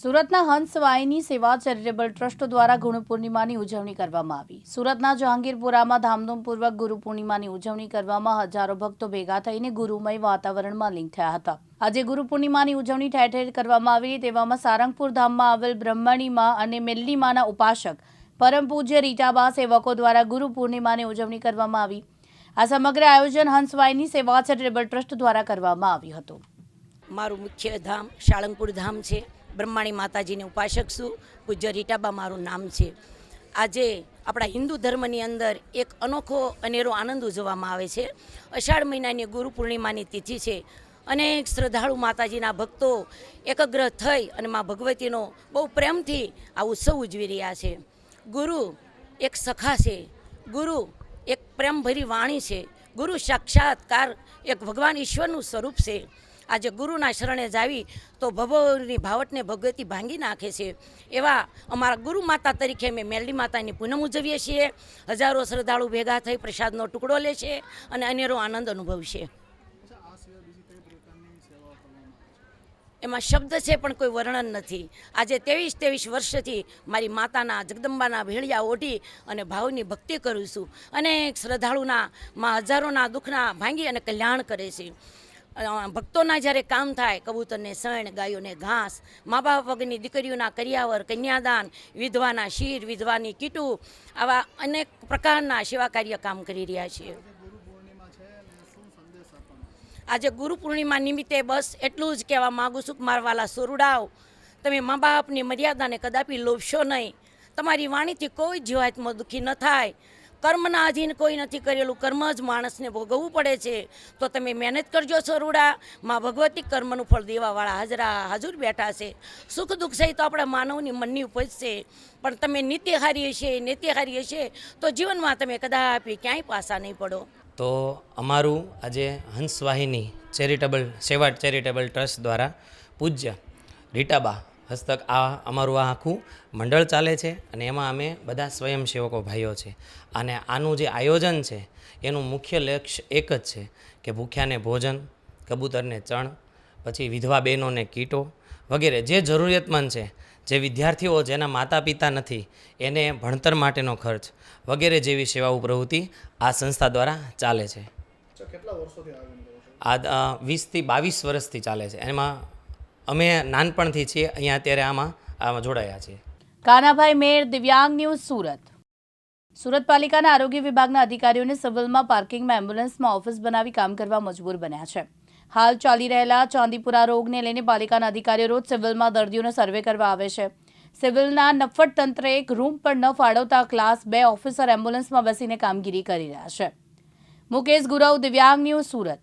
સુરતના હંસ વાહિની સેવા charitable trust દ્વારા ગુરુ પૂર્ણિમાની ઉજવણી કરવામાં આવી. સુરતના જહાંગીરપુરામાં ધામધૂમપૂર્વક ગુરુ પૂર્ણિમાની ઉજવણી કરવામાં હજારો ભક્તો ભેગા થઈને ગુરુમય વાતાવરણમાં લિંક થયા હતા. આજે ગુરુ પૂર્ણિમાની ઉજવણી ઠેર ઠેર કરવામાં આવી તેવામાં સારંગપુર ધામમાં આવેલ બ્રહ્મણીમાં અને મેલ્લીમાના ઉપાસક, પરમ પૂજ્ય રીટાબા સેવકો દ્વારા ગુરુ પૂર્ણિમાની ઉજવણી કરવામાં આવી. આ સમગ્ર આયોજન હંસવાયની સેવા ચેરિટેબલ ટ્રસ્ટ દ્વારા કરવામાં આવ્યું હતું. મારું મુખ્ય ધામ શાળંગપુર ધામ છે. બ્રહ્માણી માતાજીને ઉપાસક છું. પૂજ્ય રીટાબા મારું નામ છે. આજે આપણા હિન્દુ ધર્મની અંદર એક અનોખો અનેરો આનંદ ઉજવવામાં આવે છે. અષાઢ મહિનાની ગુરુ પૂર્ણિમાની તિથિ છે. અનેક શ્રદ્ધાળુ માતાજીના ભક્તો એકગ્ર થઈ અને મા ભગવતીનો બહુ પ્રેમથી આ ઉત્સવ ઉજવી રહ્યા છે. ગુરુ એક સખા છે. ગુરુ એક પ્રેમભરી વાણી છે. ગુરુ સાક્ષાત્કાર એક ભગવાન ઈશ્વરનું સ્વરૂપ છે. આજે ગુરુના શરણે જાવી તો ભવોની ભાવટને ભગવતી ભાંગી નાખે છે. એવા અમારા ગુરુ માતા તરીકે અમે મેલડી માતાની પૂનમ ઉજવીએ છીએ. હજારો શ્રદ્ધાળુ ભેગા થઈ પ્રસાદનો ટુકડો લે છે અને અનેરો આનંદ અનુભવશે એમાં શબ્દ છે પણ કોઈ વર્ણન નથી. આજે ત્રેવીસ ત્રેવીસ વર્ષથી મારી માતાના જગદંબાના ભેળિયા ઓઢી અને ભાવની ભક્તિ કરું છું. અનેક શ્રદ્ધાળુના, માં હજારોના દુઃખના ભાંગી અને કલ્યાણ કરે છે. ભક્તોના જ્યારે કામ થાય, કબૂતરને સણ ગાયોને ઘાસ મા બાપ વગરની દીકરીઓના કરિયાવર, કન્યાદાન, વિધવાના શીર, વિધવાની કીટું, આવા અનેક પ્રકારના સેવા કાર્ય કામ કરી રહ્યા છીએ. આજે ગુરુ પૂર્ણિમા નિમિત્તે બસ એટલું જ કહેવા માગું છું કે મારા વાલા તમે મા બાપની મર્યાદાને કદાપી લોભશો નહીં. તમારી વાણીથી કોઈ જીવાતમાં દુઃખી ન થાય. કર્મના આધીન કોઈ નથી કરેલું. કર્મ જ માણસને ભોગવવું પડે છે. તો તમે મહેનત કરજો સરુડા. માં ભગવતી કર્મનું ફળ દેવાવાળા હાજરા હાજર બેઠા છે. સુખ દુઃખ સહિત આપણા માનવની મનની ઉપજ છે. પણ તમે નિત્યહારી હશે નિત્યહારી હશે, તો જીવનમાં તમે કદાપી ક્યાંય પાસા નહીં પડો. તો અમારું આજે હંસવાહિની ચેરિટેબલ, સેવા ચેરિટેબલ ટ્રસ્ટ દ્વારા પૂજ્ય રીટાબા હસ્તક આ અમારું આ આખું મંડળ ચાલે છે અને એમાં અમે બધા સ્વયંસેવકો ભાઈઓ છે. અને આનું જે આયોજન છે એનું મુખ્ય લક્ષ્ય એક જ છે કે ભૂખ્યાને ભોજન કબૂતરને ચણ પછી વિધવા બહેનોને કીટો વગેરે જે જરૂરિયાતમંદ છે જે વિદ્યાર્થીઓ જેના માતા પિતા નથી એને ભણતર માટેનો ખર્ચ વગેરે જેવી સેવાઓ પ્રવૃત્તિ આ સંસ્થા દ્વારા ચાલે છે. આ વીસથી બાવીસ વર્ષથી ચાલે છે. એમાં અમે નાનપણથી છીએ, અહીંયા અત્યારે આમાં આમાં જોડાયા છીએ. કાનાભાઈ મેર, દિવ્યાંગ ન્યૂઝ સુરત. સુરત પાલિકાના આરોગ્ય વિભાગના અધિકારીઓને સિવિલમાં પાર્કિંગમાં એમ્બ્યુલન્સમાં ઓફિસ બનાવી કામ કરવા મજબૂર બન્યા છે. હાલ ચાલી રહેલા ચાંદીપુરા રોગને લઈને પાલિકાના અધિકારીઓ રોજ સિવિલમાં દર્દીઓનો સર્વે કરવા આવે છે. સિવિલના નફટ તંત્રે એક રૂમ પણ ન ફાળવતા ક્લાસ બે ઓફિસર એમ્બ્યુલન્સમાં બેસીને કામગીરી કરી રહ્યા છે. મુકેશ ગુરવ, દિવ્યાંગ ન્યૂઝ સુરત.